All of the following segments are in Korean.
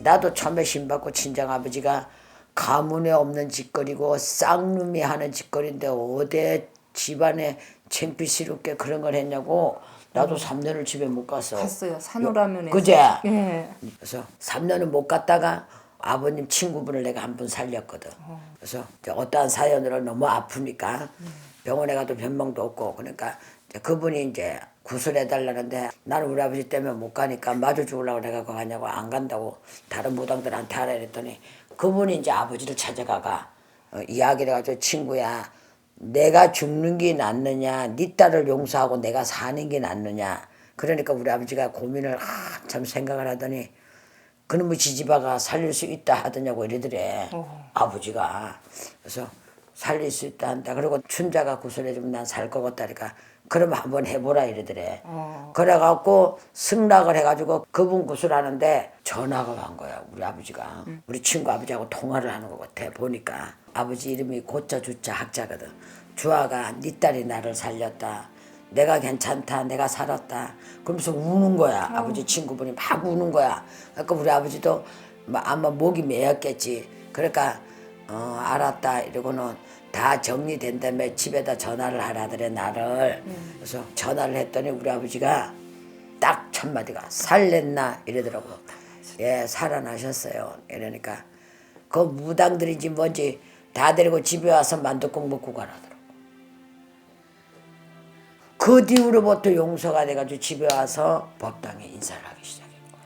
나도 처음에 신받고 친정 아버지가 가문에 없는 짓거리고 쌍놈이 하는 짓거리인데 어디 집안에 창피스럽게 그런 걸 했냐고 나도 3년을 집에 못 갔어. 갔어요. 산후라면에. 그제? 예. 그래서 3년은 못 갔다가 아버님 친구분을 내가 한 분 살렸거든. 그래서 이제 어떠한 사연으로 너무 아프니까 병원에 가도 변명도 없고 그러니까 이제 그분이 이제 구슬해 달라는데 나는 우리 아버지 때문에 못 가니까 마주 죽으려고 내가 거 가냐고 안 간다고 다른 무당들한테 하라 그랬더니 그분이 이제 아버지를 찾아가가 어, 이야기를 해가지고 친구야 내가 죽는 게 낫느냐 네 딸을 용서하고 내가 사는 게 낫느냐. 그러니까 우리 아버지가 고민을 한참 생각을 하더니 그놈의 지지바가 살릴 수 있다 하더냐고 이러더래 아버지가. 그래서 살릴 수 있다 한다. 그리고 춘자가 구슬해 주면 난 살 것 같다니까 그럼 한번 해보라 이러더래. 그래갖고 승낙을 해가지고 그분 구슬하는데 전화가 간 거야 우리 아버지가. 우리 친구 아버지하고 통화를 하는 것 같아 보니까. 아버지 이름이 고자 주자 학자거든. 주아가 네 딸이 나를 살렸다. 내가 괜찮다. 내가 살았다. 그러면서 우는 거야. 아버지 친구분이 막 우는 거야. 그러니까 우리 아버지도 막 아마 목이 메였겠지. 그러니까 어 알았다. 이러고는 다 정리된 다음에 집에다 전화를 하라더래 나를. 그래서 전화를 했더니 우리 아버지가 딱 첫 마디가 살랬나 이러더라고. 예 살아나셨어요. 이러니까 그 무당들인지 뭔지 다 데리고 집에 와서 만둣국 먹고 가라더라고. 그 뒤로부터 용서가 돼가지고 집에 와서 법당에 인사를 하기 거야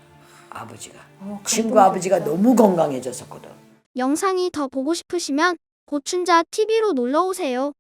아버지가. 친구 아버지가 너무 건강해졌었거든 영상이 더 보고 싶으시면 고춘자 TV로 놀러 오세요.